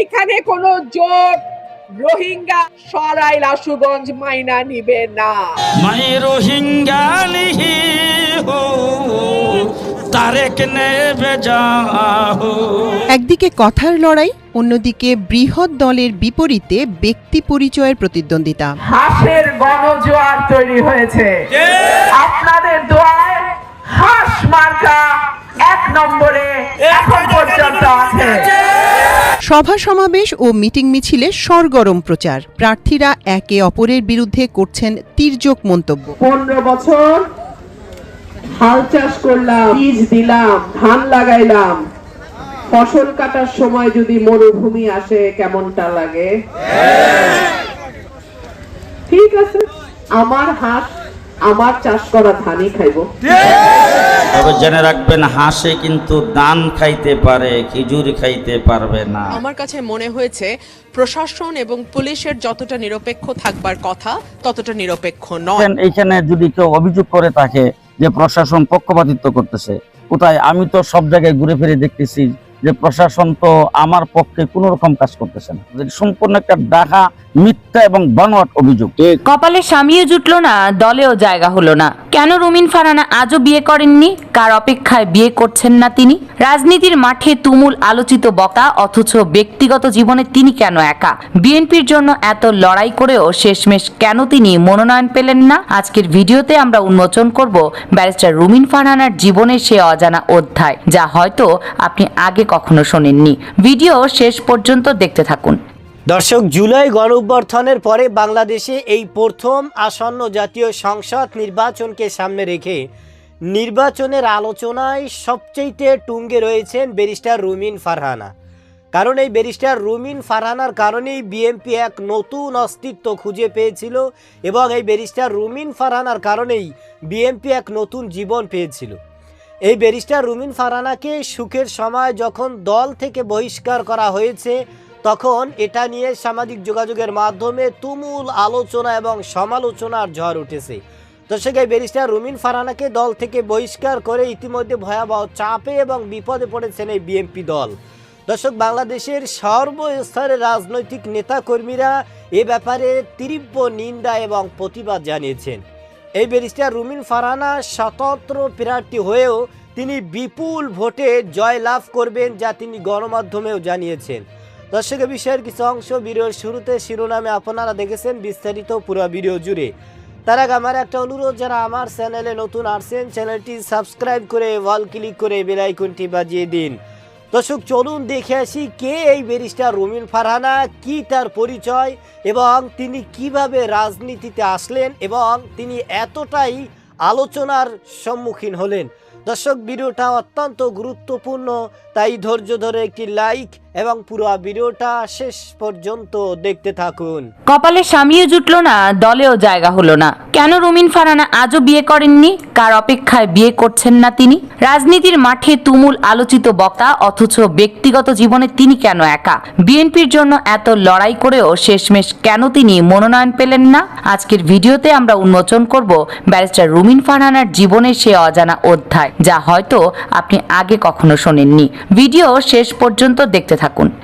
এখানে কোন জোট রোহিঙ্গা সরাই লাশুগঞ্জ মাইনা নিবে না। মাই রোহিঙ্গা লিহি হো একদিকে কথার লড়াই অন্যদিকে বৃহৎ দলের বিপরীতে ব্যক্তি পরিচয়ের প্রতিদ্বন্দ্বিতা। হাসের গণজোয়ার তৈরি হয়েছে। আপনাদের দোয়ায় হাস মার্কা এক নম্বরে এখন পর্যন্ত আছে। সভা সমাবেশ ও মিটিং মিছিলে সরগরম প্রচার। প্রার্থীরা একে অপরের বিরুদ্ধে করছেন তির্যক মন্তব্য। পনেরো বছর হাল চাষ করলাম, বীজ দিলাম, ধান লাগাইলাম। ফসল কাটার সময় যদি মরুভূমি আসে, কেমনটা লাগে? ঠিক আছে। আমার হাঁস আমার চাষ করা ধানই খাইবো। তবে জেনে রাখবেন হাঁসে কিন্তু দান খাইতে পারে খিজুর খাইতে পারবে না। আমার কাছে মনে হয়েছে প্রশাসন এবং পুলিশের যতটা নিরপেক্ষ থাকবার কথা ততটা নিরপেক্ষ নয়। এইখানে যদি কেউ অভিযোগ করে থাকে যে প্রশাসন পক্ষপাতিত্ব করতেছে কোথায়? আমি তো সব জায়গায় ঘুরে ফিরে দেখতেছি যে প্রশাসন তো আমার পক্ষে কোনো রকম কাজ করতেছে না। সম্পূর্ণ একটা ডাকা মিথ্যা এবং বানোয়াট অভিযোগ। কপালে স্বামীও জুটলো না, দলেও জায়গা হলো না। কেন রুমিন ফারানা আজও বিয়ে করেননি? কার অপেক্ষায় বিয়ে করছেন না তিনি? রাজনীতির মাঠে তুমুল আলোচিত বক্তা অথচ ব্যক্তিগত জীবনে তিনি কেন একা? বিএনপির জন্য এত লড়াই করেও শেষমেশ কেন তিনি মনোনয়ন পেলেন না? আজকের ভিডিওতে আমরা উন্মোচন করব ব্যারিস্টার রুমিন ফারহানার জীবনের সে অজানা অধ্যায়, যা হয়তো আপনি আগে কখনো শোনেননি। ভিডিও শেষ পর্যন্ত দেখতে থাকুন। দর্শক, জুলাই গণঅভ্যর্থনের পরে বাংলাদেশে এই প্রথম আসন্ন জাতীয় সংসদ নির্বাচনকে সামনে রেখে নির্বাচনের আলোচনায় সবচেয়ে টুঙ্গে রয়েছেন ব্যারিস্টার রুমিন ফারহানা। কারণ এই ব্যারিস্টার রুমিন ফারহানার কারণেই বিএনপি এক নতুন অস্তিত্ব খুঁজে পেয়েছিল এবং এই ব্যারিস্টার রুমিন ফারহানার কারণেই বিএনপি এক নতুন জীবন পেয়েছিল। এই ব্যারিস্টার রুমিন ফারহানাকে সুখের সময় যখন দল থেকে বহিষ্কার করা হয়েছে তখন এটা নিয়ে সামাজিক যোগাযোগের মাধ্যমে তুমুল আলোচনা এবং সমালোচনার ঝড় উঠেছে। দর্শক এই ব্যারিস্টার রুমিন ফারহানাকে দল থেকে বহিষ্কার করে ইতিমধ্যে ভয়াবহ চাপে এবং বিপদে পড়েছেন এই বিএনপি দল। দর্শক, বাংলাদেশের সর্বস্তরের রাজনৈতিক নেতাকর্মীরা এ ব্যাপারে তীব্র নিন্দা এবং প্রতিবাদ জানিয়েছেন। এই ব্যারিস্টার রুমিন ফারহানা স্বতন্ত্র প্রার্থী হয়েও তিনি বিপুল ভোটে জয় লাভ করবেন যা তিনি গণমাধ্যমেও জানিয়েছেন। দর্শকের বিষয়ের কিছু অংশ ভিডিওর শুরুতে শিরোনামে আপনারা দেখেছেন বিস্তারিত পুরো ভিডিও জুড়ে। তার আগে আমার একটা অনুরোধ, যারা আমার চ্যানেলে নতুন আসছেন, চ্যানেলটি সাবস্ক্রাইব করে ওয়াল ক্লিক করে বেল আইকনটি বাজিয়ে দিন। দর্শক, চলুন দেখে আসি কে এই ব্যারিস্টার রুমিন ফারহানা, কি তার পরিচয় এবং তিনি কীভাবে রাজনীতিতে আসলেন এবং তিনি এতটাই আলোচনার সম্মুখীন হলেন। দর্শক, ভিডিওটা অত্যন্ত গুরুত্বপূর্ণ, তাই ধৈর্য ধরে একটি লাইক এবং পুরো ভিডিওটা শেষ পর্যন্ত দেখতে থাকুন। কপালে স্বামীও জুটলো না, দলেও জায়গা হলো না। কেন রুমিন ফারানা আজও বিয়ে করেননি? কার অপেক্ষায় বিয়ে করছেন না তিনি? রাজনীতির মাঠে তুমুল আলোচিত বক্তা, অথচ ব্যক্তিগত জীবনে তিনি কেন একা? বিএনপির জন্য এত লড়াই করেও শেষমেশ কেন তিনি মনোনয়ন পেলেন না? আজকের ভিডিওতে আমরা উন্মোচন করব ব্যারিস্টার রুমিন ফারহানার জীবনের সে অজানা অধ্যায়, যা হয়তো আপনি আগে কখনো শোনেননি। ভিডিও শেষ পর্যন্ত দেখতে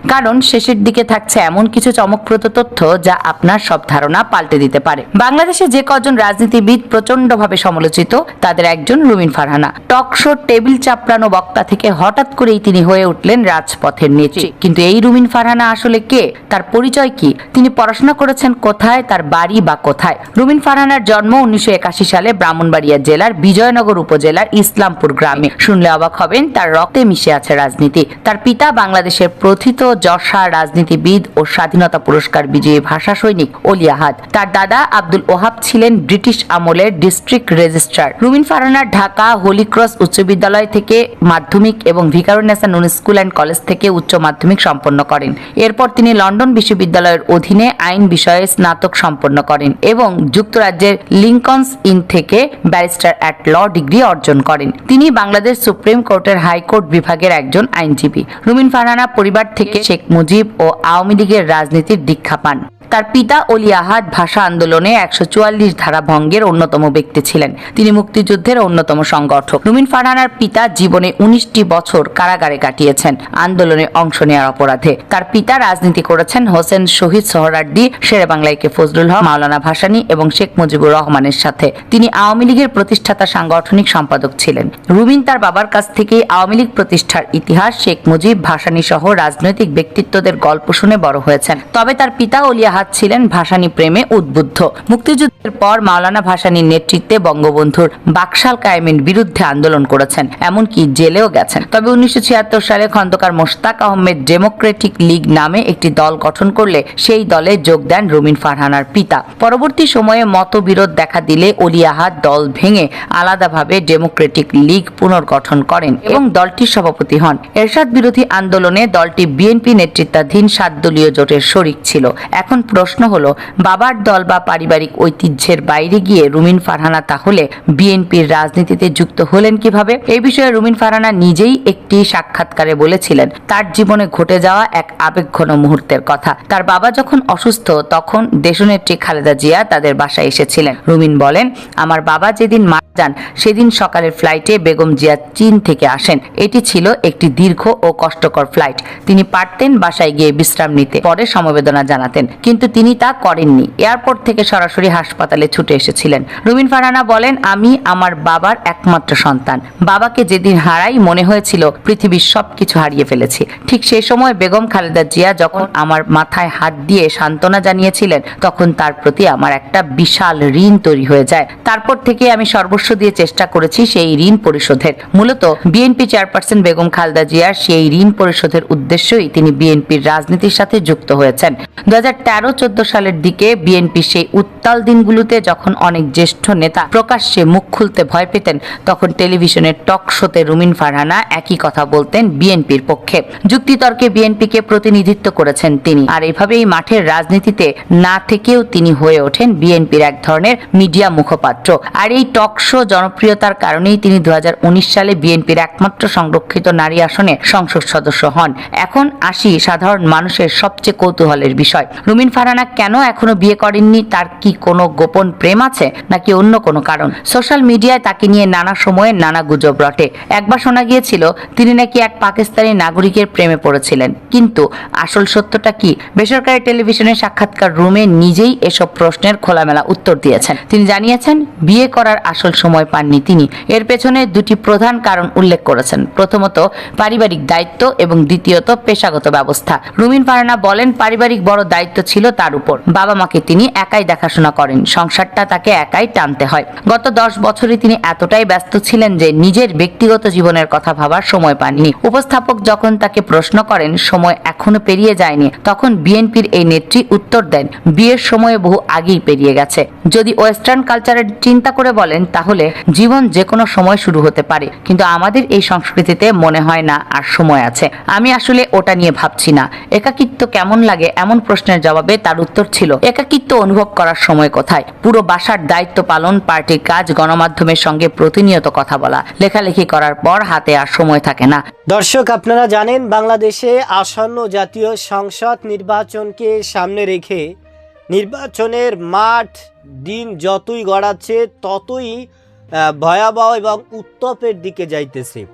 কারণ শেষের দিকে থাকছে এমন কিছু চমকপ্রদ তথ্য যা আপনার সব ধারণা পাল্টে দিতে পারে। বাংলাদেশে যে কজন রাজনীতিবিদ প্রচন্ডভাবে সমালোচিত, তাদের একজন Rumin Farhana. Talk show table চাপড়ানো বক্তা থেকে হঠাৎ করেই তিনি হয়ে উঠলেন রাজপথের নেত্রী। কিন্তু এই রুমিন ফারহানা আসলে কে? তার পরিচয় কি? তিনি পড়াশোনা করেছেন কোথায়? তার বাড়ি বা কোথায়? রুমিন ফারহানার জন্ম উনিশশো একাশি সালে ব্রাহ্মণবাড়িয়া জেলার বিজয়নগর উপজেলার ইসলামপুর গ্রামে। শুনলে অবাক হবেন, তার রক্তে মিশে আছে রাজনীতি। তার পিতা বাংলাদেশের প্রথিত যশা রাজনীতিবিদ ও স্বাধীনতা পুরস্কার বিজয়ী ভাষা সৈনিক অলি তার দাদা আব্দুল ওহাব ছিলেন ব্রিটিশ আমলের district registrar. Rumin Farhana Dhaka holy cross উচ্চ বিদ্যালয় থেকে মাধ্যমিক এবং ভিকারুন্নেসা নুন স্কুল অ্যান্ড কলেজ থেকে উচ্চ মাধ্যমিক সম্পন্ন করেন। এরপর তিনি লন্ডন বিশ্ববিদ্যালয়ের অধীনে আইন বিষয়ে স্নাতক সম্পন্ন করেন এবং যুক্তরাজ্যের লিঙ্কনস ইন থেকে ব্যারিস্টার অ্যাট ল ডিগ্রি অর্জন করেন। তিনি বাংলাদেশ সুপ্রিম কোর্টের হাইকোর্ট বিভাগের একজন আইনজীবী। রুমিন ফারহানা পরিবার থেকে শেখ মুজিব ও আওয়ামী লীগের রাজনীতির দীক্ষা পান। তার পিতা অলি আহাদ ভাষা আন্দোলনে একশো চুয়াল্লিশ ধারা ভঙ্গের অন্যতম ব্যক্তি ছিলেন। তিনি মুক্তিযুদ্ধের অন্যতম সংগঠক। রুমিন ফারহানার পিতা জীবনে উনিশটি বছর কারাগারে কাটিয়েছেন। আন্দোলনে অংশ নেওয়ার অপরাধে তার পিতা রাজনীতি করেছেন হোসেন শহীদ সোহরার্দি শেরে বাংলাইকে ফজলুল হক, মাওলানা ভাসানী এবং শেখ মুজিবুর রহমানের সাথে। তিনি আওয়ামী লীগের প্রতিষ্ঠাতা সাংগঠনিক সম্পাদক ছিলেন। রুমিন তার বাবার কাছ থেকে আওয়ামী লীগ প্রতিষ্ঠার ইতিহাস, শেখ মুজিব ভাসানী সহ রাজনৈতিক ব্যক্তিত্বদের গল্প শুনে বড় হয়েছেন। তবে তার পিতা অলিয়াহাত ছিলেন ভাসানী প্রেমে উদ্বুদ্ধ। মুক্তিযুদ্ধের পর মাওলানা ভাসানীর নেতৃত্বে বঙ্গবন্ধুর বাকশাল কায়েমের বিরুদ্ধে আন্দোলন করেছেন, এমনকি জেলেও গেছেন। তবে উনিশশো সালে খন্দকার মোশতাক আহমেদ ডেমোক্রেটিক লীগ নামে একটি দল গঠন করলে সেই দলে যোগ দেন রুমিন ফারহানার পিতা। পরবর্তী সময়ে মতবিরোধ দেখা দিলে অলিয়াহাত দল ভেঙে আলাদাভাবে ডেমোক্রেটিক লীগ পুনর্গঠন করেন এবং দলটির সভাপতি হন। এরশাদ বিরোধী আন্দোলনে দলটি বিএনপি নেতৃত্বাধীন সাত দলীয় জোটের শরিক ছিল। এখন প্রশ্ন হলো, বাবার দল বা পারিবারিক ঐতিহ্যের বাইরে গিয়ে রুমিন ফারহানা তাহলে বিএনপির রাজনীতিতে যুক্ত হলেন কীভাবে? এই বিষয়ে রুমিন ফারহানা নিজেই একটি সাক্ষাৎকারে বলেছিলেন, তার জীবনে ঘটে যাওয়া এক আবেগঘন মুহূর্তের কথা। তার বাবা যখন অসুস্থ, তখন দেশনেত্রী খালেদা জিয়া তাদের বাসায় এসেছিলেন। রুমিন বলেন, আমার বাবা যেদিন মারা যান, সেদিন সকালের ফ্লাইটে বেগম জিয়া চীন থেকে আসেন। এটি ছিল একটি দীর্ঘ ও কষ্টকর ফ্লাইট। তিনি পারতেন বাসায় গিয়ে বিশ্রাম নিতে, পরে সমবেদনা জানাতেন। কিন্তু তিনি তা করেননি। এয়ারপোর্ট থেকে সরাসরি হাসপাতালে ছুটে এসেছিলেন। রুমিন ফারানা বলেন, আমি আমার বাবার একমাত্র সন্তান। বাবাকে যেদিন হারাই মনে হয়েছিল পৃথিবীর সবকিছু হারিয়ে ফেলেছি। ঠিক সেই সময় বেগম খালেদা জিয়া যখন আমার মাথায় হাত দিয়ে সান্ত্বনা জানিয়েছিলেন, তখন তার প্রতি আমার একটা বিশাল ঋণ তৈরি হয়ে যায়। তারপর থেকে আমি সর্বস্ব দিয়ে চেষ্টা করেছি সেই ঋণ পরিশোধের। মূলত বিএনপি চেয়ারপারসন বেগম খালেদা জিয়ার সেই ঋণ পরিশোধের উদ্দেশ্যই তিনি বিএনপির রাজনীতির সাথে যুক্ত হয়েছেন। দু হাজার তেরো চোদ্দ সালের দিকে বিএনপি সেই উত্তাল দিনগুলোতে যখন অনেক জ্যেষ্ঠ নেতা প্রকাশ্যে মুখ খুলতে ভয় পেতেন, তখন টেলিভিশনের টক শোতে রুমিন ফারহানা একই কথা বলতেন বিএনপির পক্ষে। যুক্তিতর্কে বিএনপিকে প্রতিনিধিত্ব করেছেন তিনি। আর এভাবেই মাঠের রাজনীতিতে না থেকেও তিনি হয়ে ওঠেন বিএনপির এক ধরনের মিডিয়া মুখপাত্র। আর এই টক শো জনপ্রিয়তার কারণেই তিনি দু হাজার উনিশ সালে বিএনপির একমাত্র সংরক্ষিত নারী আসনে সংসদ সদস্য হন। এখন আসি সাধারণ মানুষের সবচেয়ে কৌতূহলের বিষয়। রুমিন ফারহানা কেন এখনও বিয়ে করেননি? তার কি কোনো গোপন প্রেম আছে? নাকি অন্য কোনো কারণ? সোশ্যাল মিডিয়ায় তাকে নিয়ে নানা সময়ে নানা গুজব রটে। একবার শোনা গিয়েছিল, তিনি নাকি এক পাকিস্তানি নাগরিকের প্রেমে পড়েছিলেন। কিন্তু আসল সত্যটা কি? বেসরকারি টেলিভিশনের সাক্ষাৎকার রুমে নিজেই এসব প্রশ্নের খোলামেলা উত্তর দিয়েছেন। তিনি জানিয়েছেন, বিয়ে করার আসল সময় পাননি তিনি। এর পেছনে দুটি প্রধান কারণ উল্লেখ করেছেন। প্রথমত, পারিবারিক দায়িত্ব এবং দ্বিতীয়ত, পেশাগত ব্যবস্থা। রুমিন ফারানা বলেন, পারিবারিক বড় দায়িত্ব ছিল তার উপর। বাবা মাকে তিনি একাই দেখাশোনা করেন। সংসারটা তাকে একাই টানতে হয়। গত দশ বছরে তিনি এতটাই ব্যস্ত ছিলেন যে নিজের ব্যক্তিগত জীবনের কথা ভাবার সময় পাননি। উপস্থাপক যখন তাকে প্রশ্ন করেন, সময় এখনও পেরিয়ে যায়নি? তখন বিএনপির এই নেত্রী উত্তর দেন, বিয়ের সময় বহু আগেই পেরিয়ে গেছে। যদি ওয়েস্টার্ন কালচারের চিন্তা করে বলেন, তাহলে জীবন যে কোনো সময় শুরু হতে পারে। কিন্তু আমাদের এই সংস্কৃতিতে মনে হয় না আর সময় আছে। আমি আসলে ওটা নিয়ে ভাবছি না। একাকিত্ব কেমন লাগে? এমন প্রশ্নের জবাবে তার উত্তর ছিল, একাকিত্ব অনুভব করার সময় কোথায়? পুরো বাসার দায়িত্ব পালন, পার্টির কাজ, গণমাধ্যমের সঙ্গে প্রতিনিয়ত কথা বলা, লেখালেখি করার পর হাতে আর সময় থাকে না। দর্শক, আপনারা জানেন, বাংলাদেশে আসন্ন জাতীয় সংসদ নির্বাচনকে সামনে রেখে নির্বাচনের মাঠ, দিন যতই গড়াচ্ছে, ততই ভয়াবহ এবং উত্তপের দিকে যাইতেছে।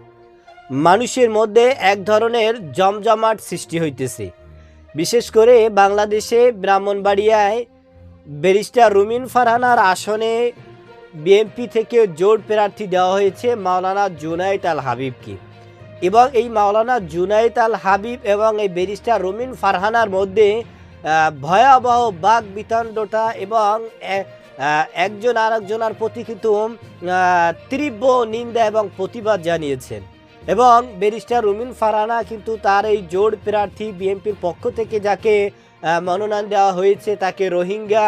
মানুষের মধ্যে এক ধরনের জমজমাট সৃষ্টি হইতেছে। বিশেষ করে বাংলাদেশে ব্রাহ্মণবাড়িয়ায় ব্যারিস্টার রুমিন ফারহানার আসনে বিএনপি থেকে জোট প্রার্থী দেওয়া হয়েছে মাওলানা জুনাইদ আল হাবিবকে। এবং এই মাওলানা জুনাইদ আল হাবিব এবং এই ব্যারিস্টার রুমিন ফারহানার মধ্যে ভয়াবহ বাক বিতণ্ডটা এবং একজন আরেকজনের প্রতি কিন্তু তীব্র নিন্দা এবং প্রতিবাদ জানিয়েছেন। এবং ব্যারিস্টার রুমিন ফারানা কিন্তু তার এই জোট প্রার্থী বিএনপির পক্ষ থেকে যাকে মনোনয়ন দেওয়া হয়েছে তাকে রোহিঙ্গা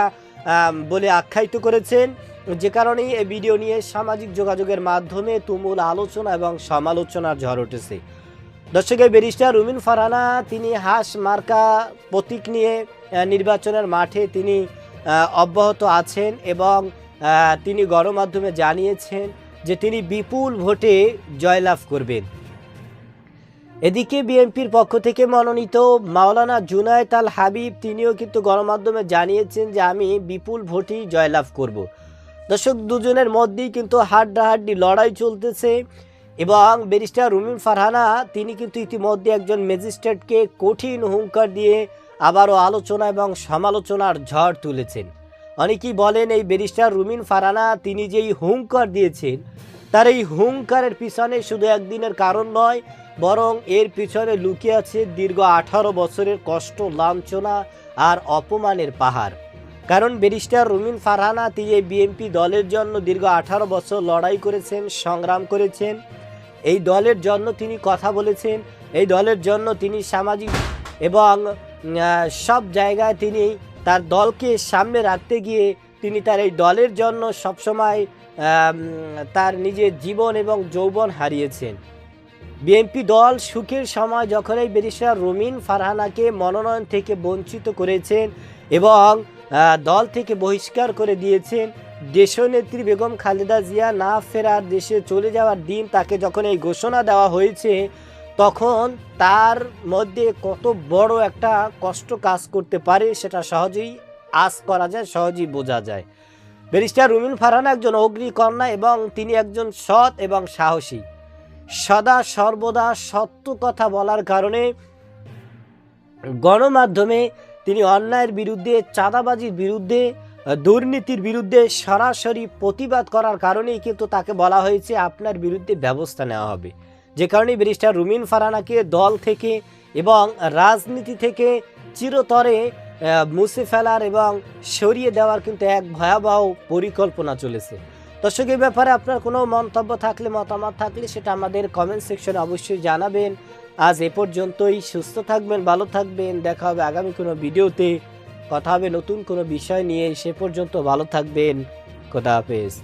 বলে আখ্যায়িত করেছেন। যে কারণেই এই ভিডিও নিয়ে সামাজিক যোগাযোগের মাধ্যমে তুমুল আলোচনা এবং সমালোচনার ঝড় উঠেছে। দর্শকের ব্যারিস্টার রুমিন ফারহানা তিনি হাঁস মার্কা প্রতীক নিয়ে নির্বাচনের মাঠে তিনি অব্যাহত আছেন এবং তিনি গণমাধ্যমে জানিয়েছেন যে তিনি বিপুল ভোটে জয়লাভ করবেন। এদিকে বিএনপির পক্ষ থেকে মনোনীত মাওলানা জুনায়েদ আল হাবিব, তিনিও কিন্তু গণমাধ্যমে জানিয়েছেন যে আমি বিপুল ভোটেই জয়লাভ করব। দর্শক, দুজনের মধ্যেই কিন্তু হাড্ডাহাড্ডি লড়াই চলতেছে এবং ব্যারিস্টার রুমিন ফারহানা, তিনি কিন্তু ইতিমধ্যে একজন ম্যাজিস্ট্রেটকে কঠিন হুঙ্কার দিয়ে আবারও আলোচনা এবং সমালোচনার ঝড় তুলেছেন। অনেকেই বলেন এই ব্যারিস্টার রুমিন ফারহানা তিনি যেই হুঙ্কার দিয়েছেন, তার এই হুঙ্কারের পিছনে শুধু একদিনের কারণ নয়, বরং এর পিছনে লুকিয়ে আছে দীর্ঘ আঠারো বছরের কষ্ট, লাঞ্ছনা আর অপমানের পাহাড়। কারণ ব্যারিস্টার রুমিন ফারহানা তিনি বিএনপি দলের জন্য দীর্ঘ আঠারো বছর লড়াই করেছেন, সংগ্রাম করেছেন। এই দলের জন্য তিনি কথা বলেছেন, এই দলের জন্য তিনি সামাজিক এবং সব জায়গায় তিনি তার দলকে সামনে রাখতে গিয়ে তিনি তার এই দলের জন্য সবসময় তার নিজের জীবন এবং যৌবন হারিয়েছেন। বিএনপি দল সুখের সময় যখন এই ব্যারিস্টার রুমিন ফারহানাকে মনোনয়ন থেকে বঞ্চিত করেছেন এবং দল থেকে বহিষ্কার করে দিয়েছেন, দেশনেত্রী বেগম খালেদা জিয়া না ফেরার দেশে চলে যাওয়ার দিন তাকে যখন এই ঘোষণা দেওয়া হয়েছে তখন তার মধ্যে কত বড় একটা কষ্ট কাজ করতে পারে সেটা সহজেই আজ করা যায়, সহজেই বোঝা যায়। ব্যারিস্টার রুমিন ফারহানা একজন অগ্নিকন্যা এবং তিনি একজন সৎ এবং সাহসী। সদা সর্বদা সত্য কথা বলার কারণে গণমাধ্যমে তিনি অন্যায়ের বিরুদ্ধে, চাঁদাবাজির বিরুদ্ধে, দুর্নীতির বিরুদ্ধে সরাসরি প্রতিবাদ করার কারণেই কিন্তু তাকে বলা হয়েছে, আপনার বিরুদ্ধে ব্যবস্থা নেওয়া হবে। যে কারণে ব্যারিস্টার রুমিন ফারানাকে দল থেকে এবং রাজনীতি থেকে চিরতরে মুছে ফেলার এবং সরিয়ে দেওয়ার কিন্তু এক ভয়াবহ পরিকল্পনা চলেছে। দর্শক এই ব্যাপারে আপনার কোনো মন্তব্য থাকলে, মতামত থাকলে সেটা আমাদের কমেন্ট সেকশনে অবশ্যই জানাবেন। আজ এ পর্যন্তই, সুস্থ থাকবেন, ভালো থাকবেন, দেখা হবে আগামী কোনো ভিডিওতে। কথা হবে নতুন কোনো বিষয় নিয়ে, সে পর্যন্ত ভালো থাকবেন। খোদা হাফেজ।